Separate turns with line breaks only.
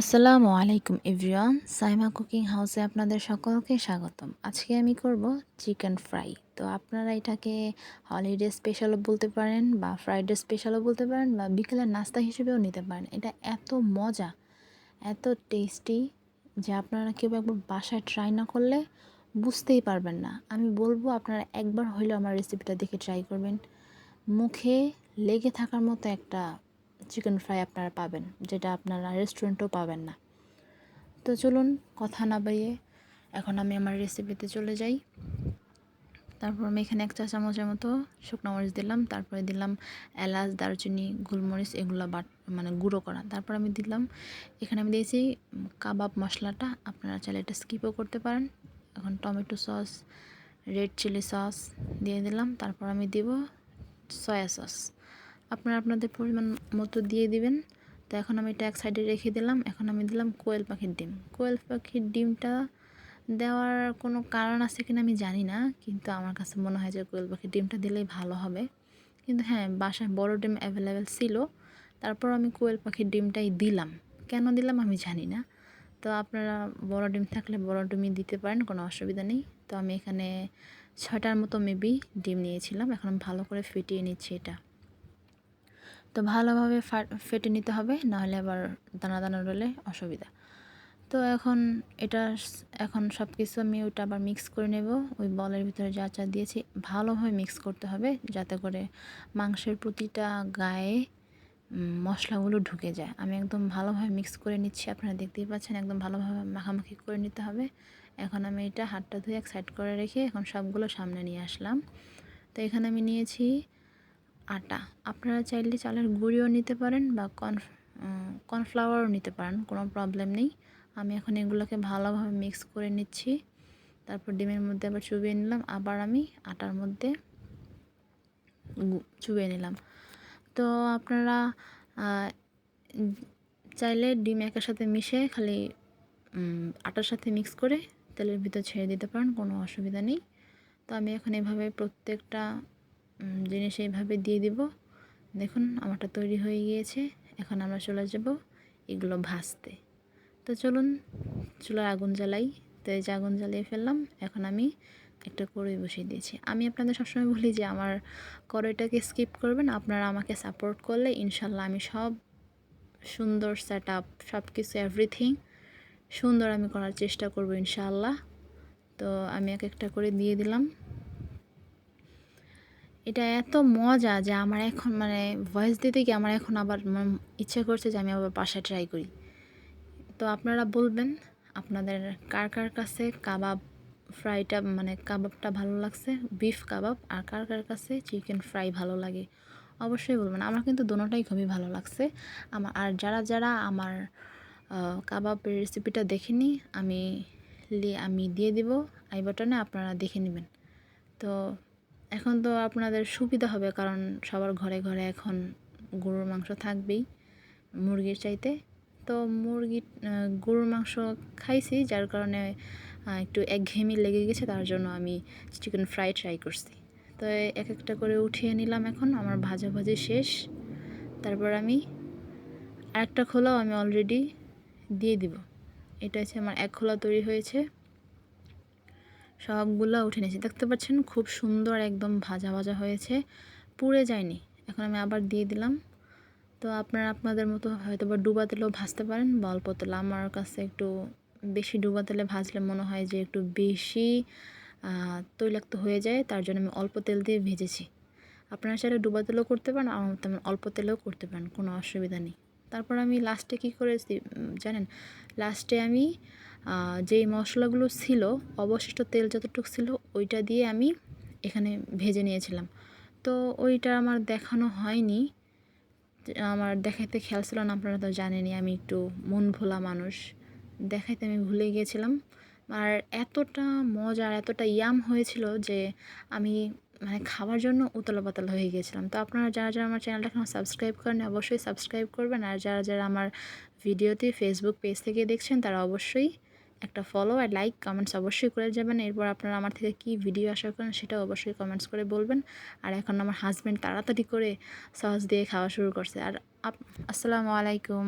আসসালামু আলাইকুম everyone, Saima cooking হাউসে আপনাদের সকলকে স্বাগতম। আজকে আমি করব চিকেন ফ্রাই। তো আপনারা এটাকে হলিডে স্পেশালও বলতে পারেন বা ফ্রাইডে স্পেশালও বলতে পারেন বা বিকেলের নাস্তা হিসেবেও নিতে পারেন। এটা এত মজা, এত টেস্টি যে আপনারা কেউ একবার বাসায় ট্রাই না করলে বুঝতেই পারবেন না। আমি বলব আপনারা একবার হইলেও আমার রেসিপিটা দেখে ট্রাই করবেন। মুখে লেগে থাকার মতো একটা চিকেন ফ্রাই আপনারা পাবেন, যেটা আপনারা রেস্টুরেন্টেও পাবেন না। তো চলুন, কথা না বাড়িয়ে এখন আমি আমার রেসিপিতে চলে যাই। তারপর আমি এখানে এক চা চামচের মতো শুকনো মরিচ দিলাম, তারপরে দিলাম এলাচ, দারচিনি, গোলমরিচ, এগুলো বাট মানে গুঁড়ো করা। তারপর আমি দিলাম, এখানে আমি দিয়েছি কাবাব মশলাটা, আপনারা চাইলে এটা স্কিপও করতে পারেন। এখন tomato sauce red chilli sauce দিয়ে দিলাম, তারপর আমি দিব সয়া সস আপনারা আপনাদের পরিমাণ মতো দিয়ে দিবেন। তো এখন আমি এটা এক সাইডে রেখে দিলাম। এখন আমি দিলাম কোয়েল পাখির ডিম। কোয়েল পাখির ডিমটা দেওয়ার কোনো কারণ আছে কিনা আমি জানি না, কিন্তু আমার কাছে মনে হয় যে কোয়েল পাখির ডিমটা দিলেই ভালো হবে। কিন্তু হ্যাঁ বাসায় বড় ডিম অ্যাভেলেবেল ছিল। তারপর আমি কোয়েল পাখির ডিমটাই দিলাম। কেন দিলাম আমি জানি না। তো আপনারা বড় ডিম থাকলে বড় ডিমই দিতে পারেন, কোনো অসুবিধা নেই। তো আমি এখানে ছয়টার মতো মেবি ডিম নিয়েছিলাম। এখন ভালো করে ফিটিয়ে নিচ্ছি এটা। তো ভালোভাবে ফেটে নিতে হবে, নাহলে আবার দানা দানা রলে অসুবিধা। তো এখন এটা এখন সব কিছু আমি ওইটা আবার মিক্স করে নেব। ওই বলের ভিতরে যা যা দিয়েছি, ভালোভাবে মিক্স করতে হবে যাতে করে মাংসের প্রতিটা গায়ে মশলাগুলো ঢুকে যায়। আমি একদম ভালোভাবে মিক্স করে নিচ্ছি, আপনারা দেখতেই পাচ্ছেন, একদম ভালোভাবে মাখামাখি করে নিতে হবে। এখন আমি এটা হাতটা ধুয়ে এক সাইড করে রেখে এখন সবগুলো সামনে নিয়ে আসলাম। তো এখানে আমি নিয়েছি আটা। আপনারা চাইলে চালের গুঁড়িও নিতে পারেন বা কর্ন কর্নফ্লাওয়ারও নিতে পারেন, কোনো প্রবলেম নেই। আমি এখন এগুলোকে ভালোভাবে মিক্স করে নিচ্ছি। তারপর ডিমের মধ্যে আবার চুবিয়ে নিলাম। আবার আমি আটার মধ্যে চুবিয়ে নিলাম। তো আপনারা চাইলে ডিম একের সাথে মিশে খালি আটার সাথে মিক্স করে তেলের ভিতর ছেড়ে দিতে পারেন, কোনো অসুবিধা নেই। তো আমি এখন এভাবে প্রত্যেকটা জিনিস এইভাবে দিয়ে দিব। দেখুন, আমারটা তৈরি হয়ে গিয়েছে। এখন আমরা চলে যাব এগুলো ভাজতে। তো চলুন চুলার আগুন জ্বালাই। তো এই যে আগুন জ্বালিয়ে ফেললাম, এখন আমি একটা কড়ই বসিয়ে দিয়েছি। আমি আপনাদের সবসময় বলি যে, আমার কড়াইটাকে স্কিপ করবেন। আপনারা আমাকে সাপোর্ট করলে ইনশাল্লাহ আমি সব সুন্দর সেট আপ সব কিছু এভরিথিং সুন্দর আমি করার চেষ্টা করব ইনশাআল্লাহ তো আমি এক একটা করে দিয়ে দিলাম। এটা এত মজা যে আমার এখন মানে ভয়েস দিতে গিয়ে আমার এখন আবার ইচ্ছে করছে যে আমি আবার বাসায় ট্রাই করি। তো আপনারা বলবেন, আপনাদের কার কার কাছে কাবাব ফ্রাইটা মানে কাবাবটা ভালো লাগছে? বিফ কাবাব আর কার কার কাছে চিকেন ফ্রাই ভালো লাগে? অবশ্যই বলবেন। আমার কিন্তু দোনোটাই খুবই ভালো লাগছে। আমার, আর যারা যারা আমার কাবাবের রেসিপিটা দেখেনি, আমি আমি দিয়ে দিব। আই বাটনে আপনারা দেখে নেবেন। তো এখন তো আপনাদের সুবিধা হবে, কারণ সবার ঘরে ঘরে এখন গরুর মাংস থাকবেই মুরগির চাইতে। তো মুরগি গরুর মাংস খাইছি, যার কারণে একটু একঘেয়েমি লেগে গেছে, তার জন্য আমি চিকেন ফ্রাই ট্রাই করছি। তো এক একটা করে উঠিয়ে নিলাম এখন, আমার ভাজা ভাজি শেষ। তারপর আমি আরেকটা খোলাও আমি অলরেডি দিয়ে দিব। এটা হচ্ছে আমার এক খোলা তৈরি হয়েছে। সবগুলো উঠে নিয়েছি। দেখতে পাচ্ছেন খুব সুন্দর একদম ভাজা ভাজা হয়েছে। পুড়ে যায়নি। এখন আমি আবার দিয়ে দিলাম। তো আপনারা আপনাদের মতো হয়তো বা ডুবা তেলেও ভাজতে পারেন বা অল্প তেল। আমার কাছে একটু বেশি ডুবা তেলে ভাজলে মনে হয় যে একটু বেশি তৈলাক্ত হয়ে যায়। তার জন্য আমি অল্প তেল দিয়ে ভেজেছি। আপনারা চাইলে ডুবা তেলেও করতে পারেন আমার তেমন অল্প তেলেও করতে পারেন। কোনো অসুবিধা নেই। তারপর আমি লাস্টে কী করেছি? জানেন? লাস্টে আমি যেই মশলাগুলো ছিল, অবশিষ্ট তেল যতটুকু ছিল, ওইটা দিয়ে আমি এখানে ভেজে নিয়েছিলাম। তো ওইটা আমার দেখানো হয়নি। আমার দেখাইতে খেয়াল ছিল না, আপনারা তো জানেনই, আমি একটু মন ভোলা মানুষ। দেখাইতে আমি ভুলে গিয়েছিলাম। আর এতটা মজা এতটা ইয়াম হয়েছিল যে আমি মানে খাওয়ার জন্য উতলা পাতলা হয়ে গিয়েছিলাম। তো আপনারা যারা যারা আমার চ্যানেলটা এখন সাবস্ক্রাইব করেন অবশ্যই সাবস্ক্রাইব করবেন। আর যারা যারা আমার ভিডিওতে ফেসবুক পেজ থেকে দেখছেন, তারা অবশ্যই একটা ফলো আর লাইক কমেন্টস অবশ্যই করে যাবেন। এরপর আপনারা আমার থেকে কি ভিডিও আশা করেন সেটা অবশ্যই কমেন্টস করে বলবেন। আর এখন আমার হাজব্যান্ড তাড়াতাড়ি করে সস দিয়ে খাওয়া শুরু করছে। আর আসসালামু আলাইকুম।